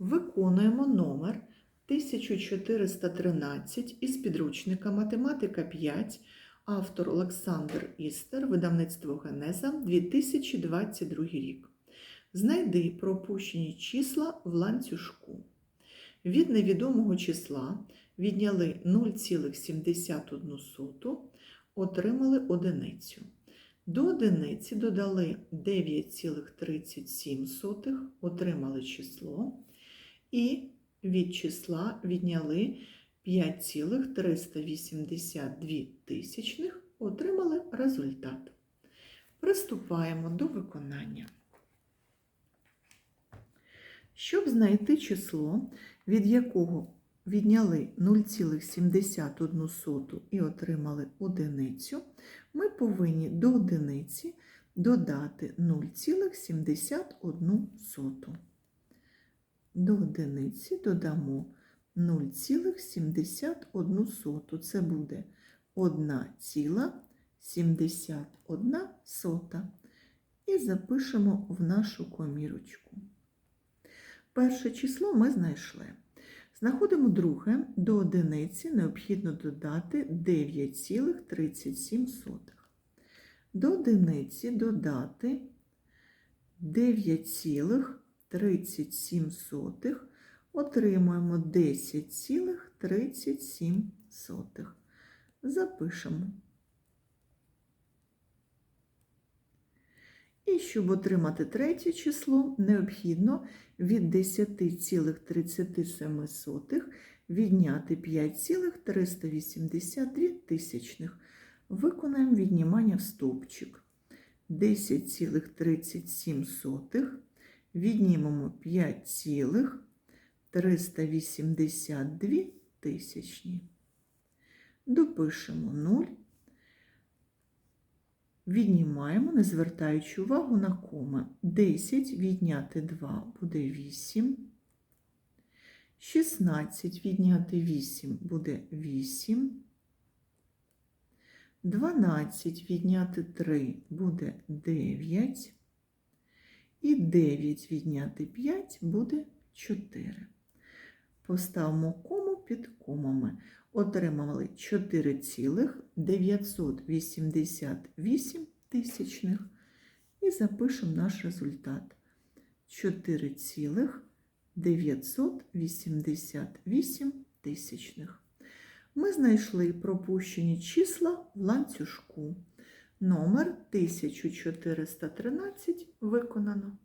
Виконуємо номер 1413 із підручника Математика 5, автор Олександр Істер, видавництво Генеза 2022 рік. Знайди пропущені числа в ланцюжку. Від невідомого числа відняли 0,71, отримали одиницю. До одиниці додали 9,37, отримали число. І від числа відняли 5,382 тисячних, отримали результат. Приступаємо до виконання. Щоб знайти число, від якого відняли 0,71 і отримали одиницю, ми повинні до одиниці додати 0,71. До одиниці додамо 0,71. Це буде 1,71. І запишемо в нашу комірочку. Перше число ми знайшли. Знаходимо друге, до одиниці необхідно додати 9,37. До одиниці додати 9,37, отримуємо 10,37. Запишемо. І щоб отримати третє число, необхідно від 10,37 відняти 5,382 тисячних. Виконаємо віднімання в стовпчик. 10,37 віднімемо 5,382 тисячні. Допишемо 0. Віднімаємо, не звертаючи увагу на коми. 10 відняти 2 буде 8. 16 відняти 8 буде 8. 12 відняти 3 буде 9. І 9 відняти 5 буде 4. Поставимо кому під комами. Отримали 4,988 тисячних і запишемо наш результат. 4,988 тисячних. Ми знайшли пропущені числа в ланцюжку. Номер 1413 виконано.